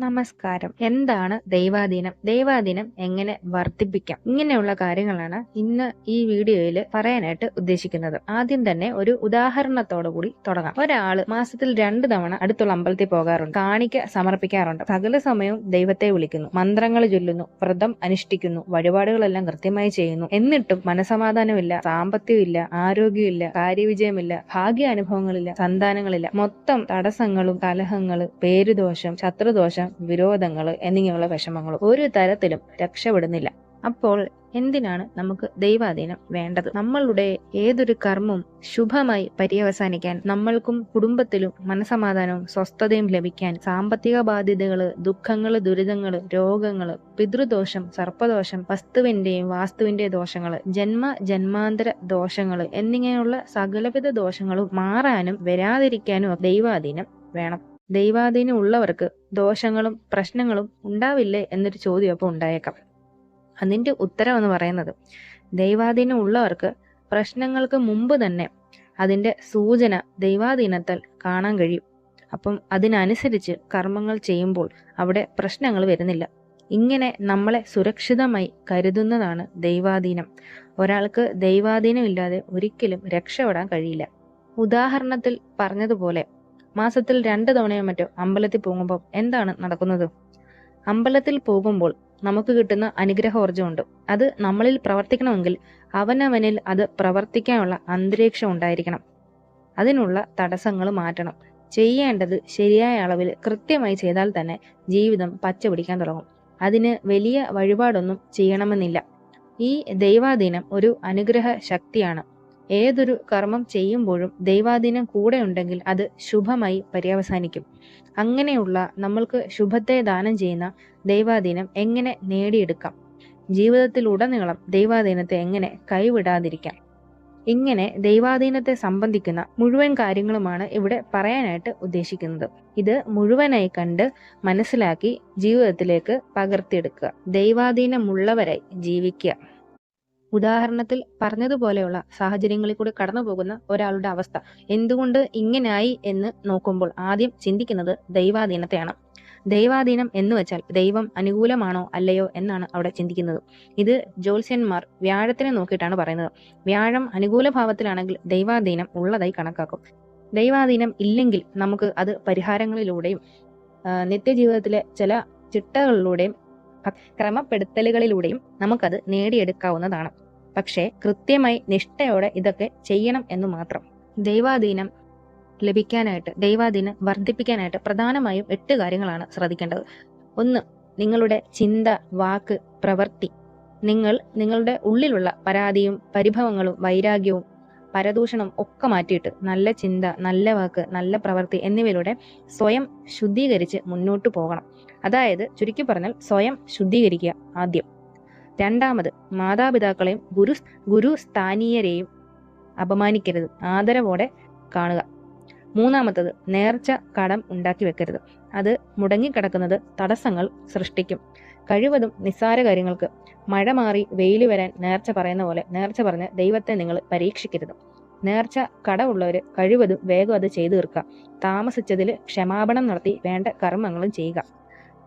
നമസ്കാരം. എന്താണ് ദൈവാധീനം? ദൈവാധീനം എങ്ങനെ വർദ്ധിപ്പിക്കാം? ഇങ്ങനെയുള്ള കാര്യങ്ങളാണ് ഇന്ന് ഈ വീഡിയോയിൽ പറയാനായിട്ട് ഉദ്ദേശിക്കുന്നത്. ആദ്യം തന്നെ ഒരു ഉദാഹരണത്തോടു കൂടി തുടങ്ങാം. ഒരാൾ മാസത്തിൽ രണ്ട് തവണ അടുത്തുള്ള അമ്പലത്തിൽ പോകാറുണ്ട്. കാണിക്ക സമർപ്പിക്കാറുണ്ട്. സകല സമയവും ദൈവത്തെ വിളിക്കുന്നു. മന്ത്രങ്ങൾ ചൊല്ലുന്നു. വ്രതം അനുഷ്ഠിക്കുന്നു. വഴിപാടുകളെല്ലാം കൃത്യമായി ചെയ്യുന്നു. എന്നിട്ടും മനസമാധാനമില്ല. സാമ്പത്തികമില്ല ആരോഗ്യമില്ല. കാര്യവിജയമില്ല. ഭാഗ്യാനുഭവങ്ങളില്ല. സന്താനങ്ങളില്ല. മൊത്തം തടസ്സങ്ങളും കലഹങ്ങൾ പേരുദോഷം ശത്രുദോഷം വിരോധങ്ങൾ എന്നിങ്ങനെയുള്ള വിഷമങ്ങളും ഒരു തരത്തിലും രക്ഷപ്പെടുന്നില്ല. അപ്പോൾ എന്തിനാണ് നമുക്ക് ദൈവാധീനം വേണ്ടത്? നമ്മളുടെ ഏതൊരു കർമ്മവും ശുഭമായി പര്യവസാനിക്കാൻ നമ്മൾക്കും കുടുംബത്തിലും മനസമാധാനവും സ്വസ്ഥതയും ലഭിക്കാൻ സാമ്പത്തിക ബാധ്യതകൾ ദുഃഖങ്ങൾ ദുരിതങ്ങൾ രോഗങ്ങൾ പിതൃദോഷം സർപ്പദോഷം വസ്തുവിന്റെയും വാസ്തുവിന്റെയും ദോഷങ്ങൾ ജന്മ ജന്മാന്തര ദോഷങ്ങൾ എന്നിങ്ങനെയുള്ള സകലവിധ ദോഷങ്ങളും മാറാനും വരാതിരിക്കാനും ദൈവാധീനം വേണം. ദൈവാധീനം ഉള്ളവർക്ക് ദോഷങ്ങളും പ്രശ്നങ്ങളും ഉണ്ടാവില്ലേ എന്നൊരു ചോദ്യം അപ്പോൾ ഉണ്ടായേക്കാം. അതിന്റെ ഉത്തരം എന്ന് പറയുന്നത് ദൈവാധീനം ഉള്ളവർക്ക് പ്രശ്നങ്ങൾക്ക് മുമ്പ് തന്നെ അതിന്റെ സൂചന ദൈവാധീനത്താൽ കാണാൻ കഴിയും. അപ്പം അതിനനുസരിച്ച് കർമ്മങ്ങൾ ചെയ്യുമ്പോൾ അവിടെ പ്രശ്നങ്ങൾ വരുന്നില്ല. ഇങ്ങനെ നമ്മളെ സുരക്ഷിതമായി കരുതുന്നതാണ് ദൈവാധീനം. ഒരാൾക്ക് ദൈവാധീനം ഇല്ലാതെ ഒരിക്കലും രക്ഷപ്പെടാൻ കഴിയില്ല. ഉദാഹരണത്തിൽ പറഞ്ഞതുപോലെ മാസത്തിൽ രണ്ട് തവണയോ മറ്റോ അമ്പലത്തിൽ പോകുമ്പോൾ എന്താണ് നടക്കുന്നത്? അമ്പലത്തിൽ പോകുമ്പോൾ നമുക്ക് കിട്ടുന്ന അനുഗ്രഹോർജമുണ്ട് അത് നമ്മളിൽ പ്രവർത്തിക്കണമെങ്കിൽ അവനവനിൽ അത് പ്രവർത്തിക്കാനുള്ള അന്തരീക്ഷം ഉണ്ടായിരിക്കണം. അതിനുള്ള തടസ്സങ്ങൾ മാറ്റണം. ചെയ്യേണ്ടത് ശരിയായ അളവിൽ കൃത്യമായി ചെയ്താൽ തന്നെ ജീവിതം പച്ച പിടിക്കാൻ തുടങ്ങും. അതിന് വലിയ വഴിപാടൊന്നും ചെയ്യണമെന്നില്ല. ഈ ദൈവാധീനം ഒരു അനുഗ്രഹ ശക്തിയാണ്. ഏതൊരു കർമ്മം ചെയ്യുമ്പോഴും ദൈവാധീനം കൂടെ ഉണ്ടെങ്കിൽ അത് ശുഭമായി പര്യവസാനിക്കും. അങ്ങനെയുള്ള നമ്മൾക്ക് ശുഭത്തെ ദാനം ചെയ്യുന്ന ദൈവാധീനം എങ്ങനെ നേടിയെടുക്കാം? ജീവിതത്തിൽ ഉടനീളം ദൈവാധീനത്തെ എങ്ങനെ കൈവിടാതിരിക്കാം? ഇങ്ങനെ ദൈവാധീനത്തെ സംബന്ധിക്കുന്ന മുഴുവൻ കാര്യങ്ങളുമാണ് ഇവിടെ പറയാനായിട്ട് ഉദ്ദേശിക്കുന്നത്. ഇത് മുഴുവനായി കണ്ട് മനസ്സിലാക്കി ജീവിതത്തിലേക്ക് പകർത്തിയെടുക്കുക. ദൈവാധീനമുള്ളവരായി ജീവിക്കുക. ഉദാഹരണത്തിൽ പറഞ്ഞതുപോലെയുള്ള സാഹചര്യങ്ങളിൽ കൂടി കടന്നു പോകുന്ന ഒരാളുടെ അവസ്ഥ എന്തുകൊണ്ട് ഇങ്ങനായി എന്ന് നോക്കുമ്പോൾ ആദ്യം ചിന്തിക്കുന്നത് ദൈവാധീനത്തെയാണ്. ദൈവാധീനം എന്ന് വെച്ചാൽ ദൈവം അനുകൂലമാണോ അല്ലയോ എന്നാണ് അവിടെ ചിന്തിക്കുന്നത്. ഇത് ജ്യോത്സ്യന്മാർ വ്യാഴത്തിനെ നോക്കിയിട്ടാണ് പറയുന്നത്. വ്യാഴം അനുകൂല ഭാവത്തിലാണെങ്കിൽ ദൈവാധീനം ഉള്ളതായി കണക്കാക്കും. ദൈവാധീനം ഇല്ലെങ്കിൽ നമുക്ക് അത് പരിഹാരങ്ങളിലൂടെയും നിത്യജീവിതത്തിലെ ചില ചിട്ടകളിലൂടെയും ക്രമപ്പെടുത്തലുകളിലൂടെയും നമുക്കത് നേടിയെടുക്കാവുന്നതാണ്. പക്ഷേ കൃത്യമായി നിഷ്ഠയോടെ ഇതൊക്കെ ചെയ്യണം എന്ന് മാത്രം. ദൈവാധീനം ലഭിക്കാനായിട്ട് ദൈവാധീനം വർദ്ധിപ്പിക്കാനായിട്ട് പ്രധാനമായും എട്ട് കാര്യങ്ങളാണ് ശ്രദ്ധിക്കേണ്ടത്. ഒന്ന് നിങ്ങളുടെ ചിന്ത വാക്ക് പ്രവൃത്തി. നിങ്ങൾ നിങ്ങളുടെ ഉള്ളിലുള്ള പരാതിയും പരിഭവങ്ങളും വൈരാഗ്യവും പരദൂഷണം ഒക്കെ മാറ്റിയിട്ട് നല്ല ചിന്ത നല്ല വാക്ക് നല്ല പ്രവൃത്തി എന്നിവയിലൂടെ സ്വയം ശുദ്ധീകരിച്ച് മുന്നോട്ട് പോകണം. അതായത് ചുരുക്കി പറഞ്ഞാൽ സ്വയം ശുദ്ധീകരിക്കുക ആദ്യം. രണ്ടാമത് മാതാപിതാക്കളെയും ഗുരു ഗുരു സ്ഥാനീയരെയും അപമാനിക്കരുത് ആദരവോടെ കാണുക. മൂന്നാമത്തത് നേർച്ച കടം ഉണ്ടാക്കി വെക്കരുത്. അത് മുടങ്ങിക്കിടക്കുന്നത് തടസ്സങ്ങൾ സൃഷ്ടിക്കും. കഴിവതും നിസ്സാര കാര്യങ്ങൾക്ക് മഴ മാറി വെയിൽ വരാൻ നേർച്ച പറയുന്ന പോലെ നേർച്ച പറഞ്ഞ് ദൈവത്തെ നിങ്ങൾ പരീക്ഷിക്കരുത്. നേർച്ച കടമുള്ളവർ കഴിവതും വേഗം അത് ചെയ്തു തീർക്കുക. താമസിച്ചതിൽ ക്ഷമാപണം നടത്തി വേണ്ട കർമ്മങ്ങളും ചെയ്യുക.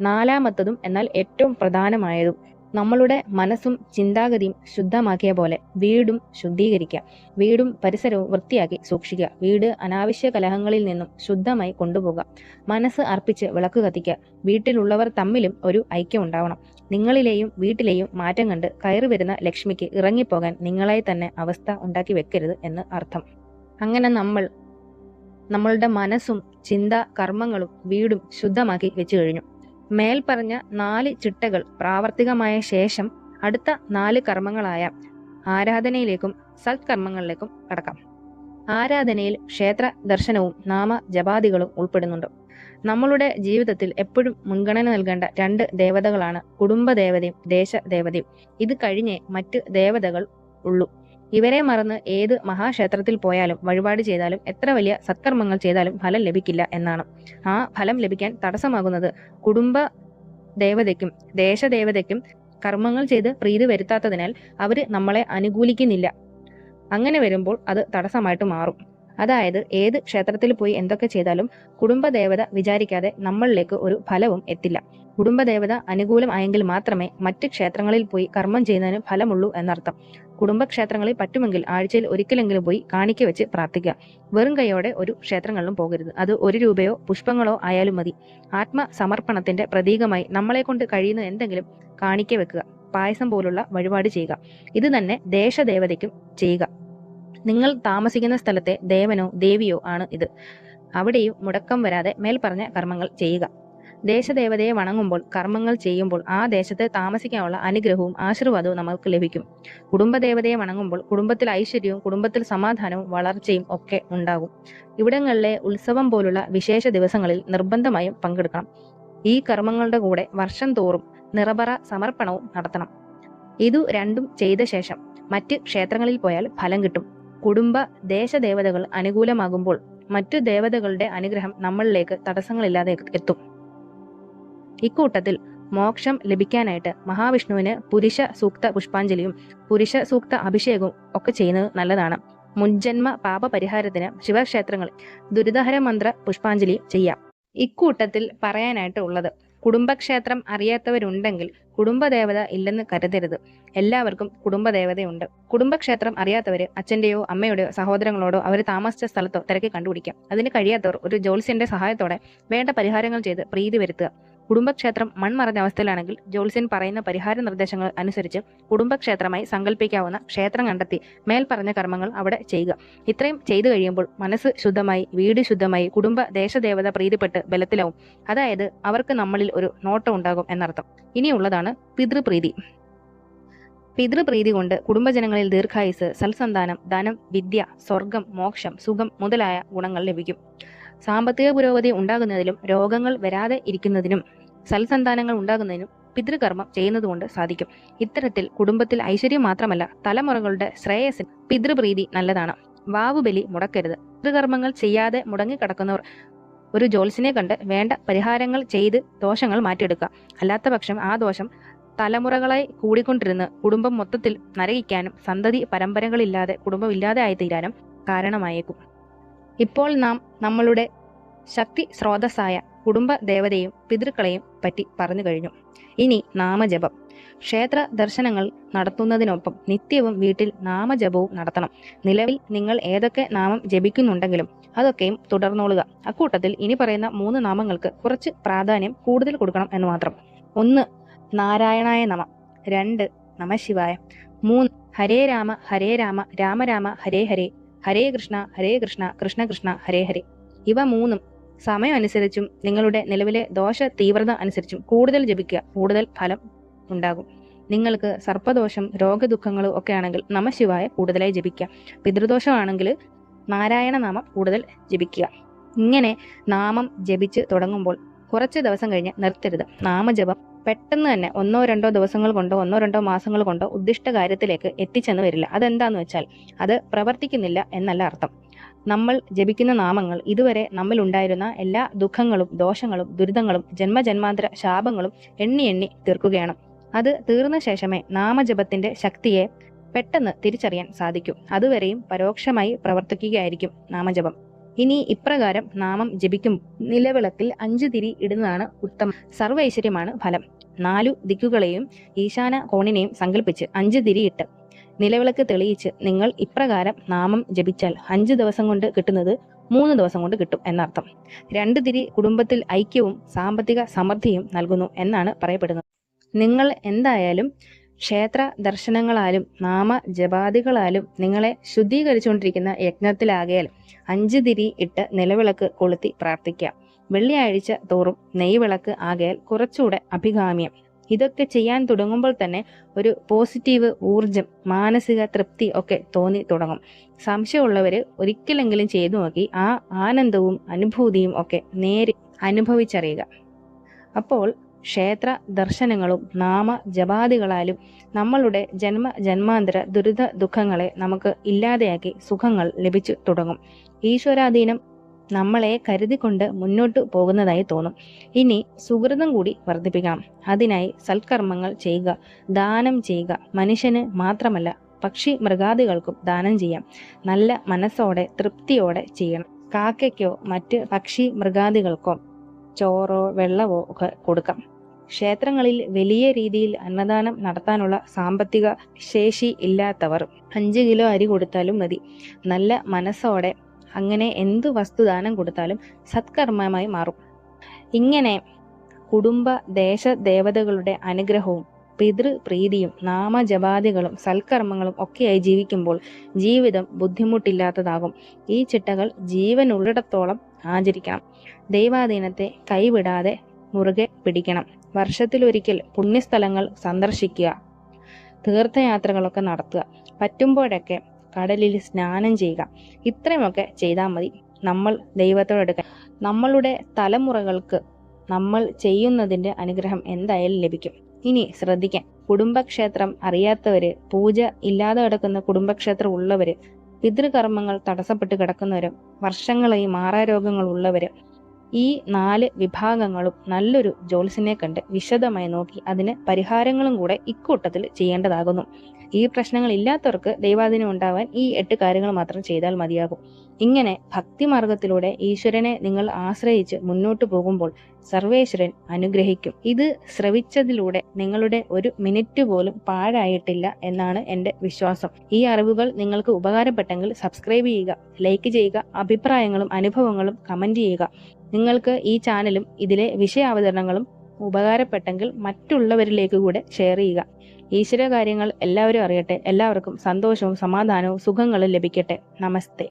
നാലാമത്തതും എന്നാൽ ഏറ്റവും പ്രധാനമായതും നമ്മളുടെ മനസ്സും ചിന്താഗതിയും ശുദ്ധമാക്കിയ പോലെ വീടും ശുദ്ധീകരിക്കുക. വീടും പരിസരവും വൃത്തിയാക്കി സൂക്ഷിക്കുക. വീട് അനാവശ്യ കലഹങ്ങളിൽ നിന്നും ശുദ്ധമായി കൊണ്ടുപോകുക. മനസ്സ് അർപ്പിച്ച് വിളക്ക് കത്തിക്കുക. വീട്ടിലുള്ളവർ തമ്മിലും ഒരു ഐക്യം ഉണ്ടാവണം. നിങ്ങളിലെയും വീട്ടിലെയും മാറ്റം കണ്ട് കയറി വരുന്ന ലക്ഷ്മിക്ക് ഇറങ്ങിപ്പോകാൻ നിങ്ങളായി തന്നെ അവസ്ഥ ഉണ്ടാക്കി വെക്കരുത് എന്ന് അർത്ഥം. അങ്ങനെ നമ്മൾ നമ്മളുടെ മനസ്സും ചിന്ത കർമ്മങ്ങളും വീടും ശുദ്ധമാക്കി വെച്ചു കഴിഞ്ഞു. മേൽപ്പറഞ്ഞ നാല് ചിട്ടകൾ പ്രാവർത്തികമായ ശേഷം അടുത്ത നാല് കർമ്മങ്ങളായ ആരാധനയിലേക്കും സൽക്കർമ്മങ്ങളിലേക്കും കടക്കാം. ആരാധനയിൽ ക്ഷേത്ര ദർശനവും നാമ ജപാദികളും ഉൾപ്പെടുന്നുണ്ട്. നമ്മളുടെ ജീവിതത്തിൽ എപ്പോഴും മുൻഗണന നൽകേണ്ട രണ്ട് ദേവതകളാണ് കുടുംബദേവതയും ദേശദേവതയും. ഇത് കഴിഞ്ഞേ മറ്റ് ദേവതകൾ ഉള്ളൂ. ഇവരെ മറന്ന് ഏത് മഹാക്ഷേത്രത്തിൽ പോയാലും വഴിപാട് ചെയ്താലും എത്ര വലിയ സത്കർമ്മങ്ങൾ ചെയ്താലും ഫലം ലഭിക്കില്ല എന്നാണ്. ആ ഫലം ലഭിക്കാൻ തടസ്സമാകുന്നത് കുടുംബ ദേവതയ്ക്കും ദേശദേവതയ്ക്കും കർമ്മങ്ങൾ ചെയ്ത് പ്രീതി വരുത്താത്തതിനാൽ അവർ നമ്മളെ അനുകൂലിക്കുന്നില്ല. അങ്ങനെ വരുമ്പോൾ അത് തടസ്സമായിട്ട് മാറും. അതായത് ഏത് ക്ഷേത്രത്തിൽ പോയി എന്തൊക്കെ ചെയ്താലും കുടുംബദേവത വിചാരിക്കാതെ നമ്മളിലേക്ക് ഒരു ഫലവും എത്തില്ല. കുടുംബദേവത അനുകൂലം ആയെങ്കിൽ മാത്രമേ മറ്റ് ക്ഷേത്രങ്ങളിൽ പോയി കർമ്മം ചെയ്യുന്നതിന് ഫലമുള്ളൂ എന്നർത്ഥം. കുടുംബക്ഷേത്രങ്ങളിൽ പറ്റുമെങ്കിൽ ആഴ്ചയിൽ ഒരിക്കലെങ്കിലും പോയി കാണിക്ക വെച്ച് പ്രാർത്ഥിക്കുക. വെറും കൈയോടെ ഒരു ക്ഷേത്രങ്ങളിലും പോകരുത്. അത് ഒരു രൂപയോ പുഷ്പങ്ങളോ ആയാലും മതി. ആത്മസമർപ്പണത്തിന്റെ പ്രതീകമായി നമ്മളെ കൊണ്ട് കഴിയുന്ന എന്തെങ്കിലും കാണിക്ക വെക്കുക. പായസം പോലുള്ള വഴിപാട് ചെയ്യുക. ഇത് തന്നെ ദേശദേവതയ്ക്കും ചെയ്യുക. നിങ്ങൾ താമസിക്കുന്ന സ്ഥലത്തെ ദേവനോ ദേവിയോ ആണ് ഇത്. അവിടെയും മുടക്കം വരാതെ മേൽപ്പറഞ്ഞ കർമ്മങ്ങൾ ചെയ്യുക. ദേശദേവതയെ വണങ്ങുമ്പോൾ കർമ്മങ്ങൾ ചെയ്യുമ്പോൾ ആ ദേശത്ത് താമസിക്കാനുള്ള അനുഗ്രഹവും ആശീർവാദവും നമുക്ക് ലഭിക്കും. കുടുംബദേവതയെ വണങ്ങുമ്പോൾ കുടുംബത്തിൽ ഐശ്വര്യവും കുടുംബത്തിൽ സമാധാനവും വളർച്ചയും ഒക്കെ ഉണ്ടാകും. ഇവിടങ്ങളിലെ ഉത്സവം പോലുള്ള വിശേഷ ദിവസങ്ങളിൽ നിർബന്ധമായും പങ്കെടുക്കണം. ഈ കർമ്മങ്ങളുടെ കൂടെ വർഷം തോറും നിറപറ സമർപ്പണവും നടത്തണം. ഇതു രണ്ടും ചെയ്ത ശേഷം മറ്റ് ക്ഷേത്രങ്ങളിൽ പോയാൽ ഫലം കിട്ടും. കുടുംബ ദേശദേവതകൾ അനുകൂലമാകുമ്പോൾ മറ്റു ദേവതകളുടെ അനുഗ്രഹം നമ്മളിലേക്ക് തടസ്സങ്ങളില്ലാതെ എത്തും. ഇക്കൂട്ടത്തിൽ മോക്ഷം ലഭിക്കാനായിട്ട് മഹാവിഷ്ണുവിന് പുരുഷ സൂക്ത പുഷ്പാഞ്ജലിയും പുരുഷ സൂക്ത അഭിഷേകവും ഒക്കെ ചെയ്യുന്നത് നല്ലതാണ്. മുൻജന്മ പാപപരിഹാരത്തിന് ശിവക്ഷേത്രങ്ങളിൽ ദുരിതഹര മന്ത്ര പുഷ്പാഞ്ജലി ചെയ്യാം. ഇക്കൂട്ടത്തിൽ പറയാനായിട്ട് ഉള്ളത് കുടുംബക്ഷേത്രം അറിയാത്തവരുണ്ടെങ്കിൽ കുടുംബദേവത ഇല്ലെന്ന് കരുതരുത്. എല്ലാവർക്കും കുടുംബദേവതയുണ്ട്. കുടുംബക്ഷേത്രം അറിയാത്തവര് അച്ഛന്റെയോ അമ്മയുടെയോ സഹോദരങ്ങളോടോ അവർ താമസിച്ച സ്ഥലത്തോ തിരക്കി കണ്ടുപിടിക്കാം. അതിന് കഴിയാത്തവർ ഒരു ജോത്സ്യന്റെ സഹായത്തോടെ വേണ്ട പരിഹാരങ്ങൾ ചെയ്ത് പ്രീതി വരുത്തുക. കുടുംബക്ഷേത്രം മൺമറഞ്ഞ അവസ്ഥയിലാണെങ്കിൽ ജ്യോത്സ്യൻ പറയുന്ന പരിഹാര നിർദ്ദേശങ്ങൾ അനുസരിച്ച് കുടുംബക്ഷേത്രമായി സങ്കല്പിക്കാവുന്ന ക്ഷേത്രം കണ്ടെത്തി മേൽപ്പറഞ്ഞ കർമ്മങ്ങൾ അവിടെ ചെയ്യുക. ഇത്രയും ചെയ്തു കഴിയുമ്പോൾ മനസ്സ് ശുദ്ധമായി വീട് ശുദ്ധമായി കുടുംബ ദേശദേവത പ്രീതിപ്പെട്ട് ബലത്തിലാവും. അതായത് അവർക്ക് നമ്മളിൽ ഒരു നോട്ടം ഉണ്ടാകും എന്നർത്ഥം. ഇനിയുള്ളതാണ് പിതൃപ്രീതി. പിതൃപ്രീതി കൊണ്ട് കുടുംബജനങ്ങളിൽ ദീർഘായുസ് സൽസന്താനം ധനം വിദ്യ സ്വർഗം മോക്ഷം സുഖം മുതലായ ഗുണങ്ങൾ ലഭിക്കും. സാമ്പത്തിക പുരോഗതി ഉണ്ടാകുന്നതിലും രോഗങ്ങൾ വരാതെ ഇരിക്കുന്നതിനും സൽസന്താനങ്ങൾ ഉണ്ടാകുന്നതിനും പിതൃകർമ്മം ചെയ്യുന്നതുകൊണ്ട് സാധിക്കും. ഇത്തരത്തിൽ കുടുംബത്തിൽ ഐശ്വര്യം മാത്രമല്ല തലമുറകളുടെ ശ്രേയസിന് പിതൃപ്രീതി നല്ലതാണ്. വാവുബലി മുടക്കരുത്. പിതൃകർമ്മങ്ങൾ ചെയ്യാതെ മുടങ്ങിക്കിടക്കുന്നവർ ഒരു ജോൽസിനെ കണ്ട് വേണ്ട പരിഹാരങ്ങൾ ചെയ്ത് ദോഷങ്ങൾ മാറ്റിയെടുക്കുക. അല്ലാത്ത പക്ഷം ആ ദോഷം തലമുറകളായി കൂടിക്കൊണ്ടിരുന്ന് കുടുംബം മൊത്തത്തിൽ നരകിക്കാനും സന്തതി പരമ്പരകളില്ലാതെ കുടുംബം ഇല്ലാതെ ആയിത്തീരാനും കാരണമായേക്കും. ഇപ്പോൾ നാം നമ്മളുടെ ശക്തി സ്രോതസ്സായ കുടുംബ ദേവതയും പിതൃക്കളെയും പറ്റി പറഞ്ഞു കഴിഞ്ഞു. ഇനി നാമജപം. ക്ഷേത്ര ദർശനങ്ങൾ നടത്തുന്നതിനൊപ്പം നിത്യവും വീട്ടിൽ നാമജപവും നടത്തണം. നിലവിൽ നിങ്ങൾ ഏതൊക്കെ നാമം ജപിക്കുന്നുണ്ടെങ്കിലും അതൊക്കെയും തുടർന്നോളുക. അക്കൂട്ടത്തിൽ ഇനി പറയുന്ന മൂന്ന് നാമങ്ങൾക്ക് കുറച്ച് പ്രാധാന്യം കൂടുതൽ കൊടുക്കണം എന്ന് മാത്രം. ഒന്ന് നാരായണായ നമ. രണ്ട് നമശിവായ മൂന്ന് ഹരേ രാമ ഹരേ രാമ രാമ രാമ ഹരേ ഹരേ. ഹരേ കൃഷ്ണ ഹരേ കൃഷ്ണ കൃഷ്ണ കൃഷ്ണ ഹരേ ഹരേ. ഇവ മൂന്നും സമയം അനുസരിച്ചും നിങ്ങളുടെ നിലവിലെ ദോഷ തീവ്രത അനുസരിച്ചും കൂടുതൽ ജപിക്കുക. കൂടുതൽ ഫലം ഉണ്ടാകും. നിങ്ങൾക്ക് സർപ്പദോഷം രോഗദുഃഖങ്ങളും ഒക്കെ ആണെങ്കിൽ നമശിവായ കൂടുതലായി ജപിക്കുക. പിതൃദോഷമാണെങ്കിൽ നാരായണ നാമം കൂടുതൽ ജപിക്കുക. ഇങ്ങനെ നാമം ജപിച്ച് തുടങ്ങുമ്പോൾ കുറച്ച് ദിവസം കഴിഞ്ഞ് നിർത്തരുത്. നാമജപം പെട്ടെന്ന് തന്നെ ഒന്നോ രണ്ടോ ദിവസങ്ങൾ കൊണ്ടോ ഒന്നോ രണ്ടോ മാസങ്ങൾ കൊണ്ടോ ഉദ്ദിഷ്ട കാര്യത്തിലേക്ക് എത്തിച്ചെന്ന് വരില്ല. അതെന്താന്ന് വെച്ചാൽ അത് പ്രവർത്തിക്കുന്നില്ല എന്നല്ല അർത്ഥം. നമ്മൾ ജപിക്കുന്ന നാമങ്ങൾ ഇതുവരെ നമ്മിൽ ഉണ്ടായിരുന്ന എല്ലാ ദുഃഖങ്ങളും ദോഷങ്ങളും ദുരിതങ്ങളും ജന്മജന്മാന്തര ശാപങ്ങളും എണ്ണി എണ്ണി തീർക്കുകയാണ്. അത് തീർന്ന ശേഷമേ നാമജപത്തിന്റെ ശക്തിയെ പെട്ടെന്ന് തിരിച്ചറിയാൻ സാധിക്കും. അതുവരെയും പരോക്ഷമായി പ്രവർത്തിക്കുകയായിരിക്കും നാമജപം. ഇനി ഇപ്രകാരം നാമം ജപിക്കും. നിലവിളക്കിൽ അഞ്ചു തിരി ഇടുന്നതാണ് ഉത്തമം. സർവൈശ്വര്യമാണ് ഫലം. നാലു ദിക്കുകളെയും ഈശാന കോണിനെയും സങ്കല്പിച്ച് അഞ്ച് തിരിയിട്ട് നിലവിളക്ക് തെളിയിച്ച് നിങ്ങൾ ഇപ്രകാരം നാമം ജപിച്ചാൽ അഞ്ച് ദിവസം കൊണ്ട് കിട്ടുന്നത് മൂന്ന് ദിവസം കൊണ്ട് കിട്ടും എന്നർത്ഥം. രണ്ട് തിരി കുടുംബത്തിൽ ഐക്യവും സാമ്പത്തിക സമൃദ്ധിയും നൽകുന്നു എന്നാണ് പറയപ്പെടുന്നത്. നിങ്ങൾ എന്തായാലും ക്ഷേത്ര ദർശനങ്ങളാലും നാമ ജപാദികളാലും നിങ്ങളെ ശുദ്ധീകരിച്ചുകൊണ്ടിരിക്കുന്ന യജ്ഞത്തിലാകയാൽ അഞ്ച് തിരി ഇട്ട് നിലവിളക്ക് കൊളുത്തി പ്രാർത്ഥിക്കാം വെള്ളിയാഴ്ച തോറും നെയ്വിളക്ക് ആകയാൽ കുറച്ചുകൂടെ അഭികാമ്യം. ഇതൊക്കെ ചെയ്യാൻ തുടങ്ങുമ്പോൾ തന്നെ ഒരു പോസിറ്റീവ് ഊർജം മാനസിക തൃപ്തി ഒക്കെ തോന്നി തുടങ്ങും. സംശയമുള്ളവർ ഒരിക്കലെങ്കിലും ചെയ്തു നോക്കി ആ ആനന്ദവും അനുഭൂതിയും ഒക്കെ നേരെ അനുഭവിച്ചറിയുക. അപ്പോൾ ക്ഷേത്ര ദർശനങ്ങളും നാമ ജപാദികളാലും നമ്മളുടെ ജന്മ ജന്മാന്തര ദുരിത ദുഃഖങ്ങളെ നമുക്ക് ഇല്ലാതെയാക്കി സുഖങ്ങൾ ലഭിച്ചു തുടങ്ങും. ഈശ്വരാധീനം നമ്മളെ കരുതിക്കൊണ്ട് മുന്നോട്ട് പോകുന്നതായി തോന്നും. ഇനി സുഹൃതം കൂടി വർദ്ധിപ്പിക്കണം അതിനായി സൽക്കർമ്മങ്ങൾ ചെയ്യുക ദാനം ചെയ്യുക. മനുഷ്യന് മാത്രമല്ല പക്ഷി മൃഗാദികൾക്കും ദാനം ചെയ്യാം. നല്ല മനസ്സോടെ തൃപ്തിയോടെ ചെയ്യണം. കാക്കയ്ക്കോ മറ്റ് പക്ഷി മൃഗാദികൾക്കോ ചോറോ വെള്ളമോ ഒക്കെ കൊടുക്കാം. ക്ഷേത്രങ്ങളിൽ വലിയ രീതിയിൽ അന്നദാനം നടത്താനുള്ള സാമ്പത്തിക ശേഷി ഇല്ലാത്തവർ. അഞ്ച് കിലോ അരി കൊടുത്താലും മതി. നല്ല മനസ്സോടെ അങ്ങനെ എന്ത് വസ്തുദാനം കൊടുത്താലും സത്കർമ്മമായി മാറും. ഇങ്ങനെ കുടുംബ ദേശ ദേവതകളുടെ അനുഗ്രഹവും പിതൃപ്രീതിയും നാമജപാദികളും സൽക്കർമ്മങ്ങളും ഒക്കെയായി ജീവിക്കുമ്പോൾ ജീവിതം ബുദ്ധിമുട്ടില്ലാത്തതാകും. ഈ ചിട്ടകൾ ജീവനുള്ളിടത്തോളം ആചരിക്കണം. ദൈവാധീനത്തെ കൈവിടാതെ മുറുകെ പിടിക്കണം. വർഷത്തിലൊരിക്കൽ പുണ്യസ്ഥലങ്ങൾ സന്ദർശിക്കുക. തീർത്ഥയാത്രകളൊക്കെ നടത്തുക. പറ്റുമ്പോഴൊക്കെ കടലിൽ സ്നാനം ചെയ്യുക. ഇത്രയുമൊക്കെ ചെയ്താൽ മതി. നമ്മൾ ദൈവത്തോടെടുക്കാൻ നമ്മളുടെ തലമുറകൾക്ക് നമ്മൾ ചെയ്യുന്നതിന്റെ അനുഗ്രഹം എന്തായാലും ലഭിക്കും. ഇനി ശ്രദ്ധിക്കാൻ കുടുംബക്ഷേത്രം അറിയാത്തവര് പൂജ ഇല്ലാതെ കിടക്കുന്ന കുടുംബക്ഷേത്രം ഉള്ളവര് പിതൃകർമ്മങ്ങൾ തടസ്സപ്പെട്ട് കിടക്കുന്നവരും വർഷങ്ങളായി മാറാരോഗങ്ങൾ ഉള്ളവര് ഈ നാല് വിഭാഗങ്ങളും നല്ലൊരു ജോത്സ്യനെ കണ്ട് വിശദമായി നോക്കി അതിന് പരിഹാരങ്ങളും കൂടെ ഇക്കൂട്ടത്തിൽ ചെയ്യേണ്ടതാകുന്നു. ഈ പ്രശ്നങ്ങൾ ഇല്ലാത്തവർക്ക് ദൈവാധീനം ഉണ്ടാവാൻ ഈ എട്ട് കാര്യങ്ങൾ മാത്രം ചെയ്താൽ മതിയാകും. ഇങ്ങനെ ഭക്തിമാർഗത്തിലൂടെ ഈശ്വരനെ നിങ്ങൾ ആശ്രയിച്ച് മുന്നോട്ട് പോകുമ്പോൾ സർവേശ്വരൻ അനുഗ്രഹിക്കും. ഇത് ശ്രവിച്ചതിലൂടെ നിങ്ങളുടെ ഒരു മിനിറ്റ് പോലും പാഴായിട്ടില്ല എന്നാണ് എന്റെ വിശ്വാസം. ഈ അറിവുകൾ നിങ്ങൾക്ക് ഉപകാരപ്പെട്ടെങ്കിൽ സബ്സ്ക്രൈബ് ചെയ്യുക ലൈക്ക് ചെയ്യുക അഭിപ്രായങ്ങളും അനുഭവങ്ങളും കമന്റ് ചെയ്യുക. നിങ്ങൾക്ക് ഈ ചാനലും ഇതിലെ വിഷയാവതരണങ്ങളും ഉപകാരപ്പെട്ടെങ്കിൽ മറ്റുള്ളവരിലേക്ക് കൂടെ ഷെയർ ചെയ്യുക. ഈശ്വര കാര്യങ്ങൾ എല്ലാവരും അറിയട്ടെ. എല്ലാവർക്കും സന്തോഷവും സമാധാനവും സുഖങ്ങളും ലഭിക്കട്ടെ. നമസ്തേ.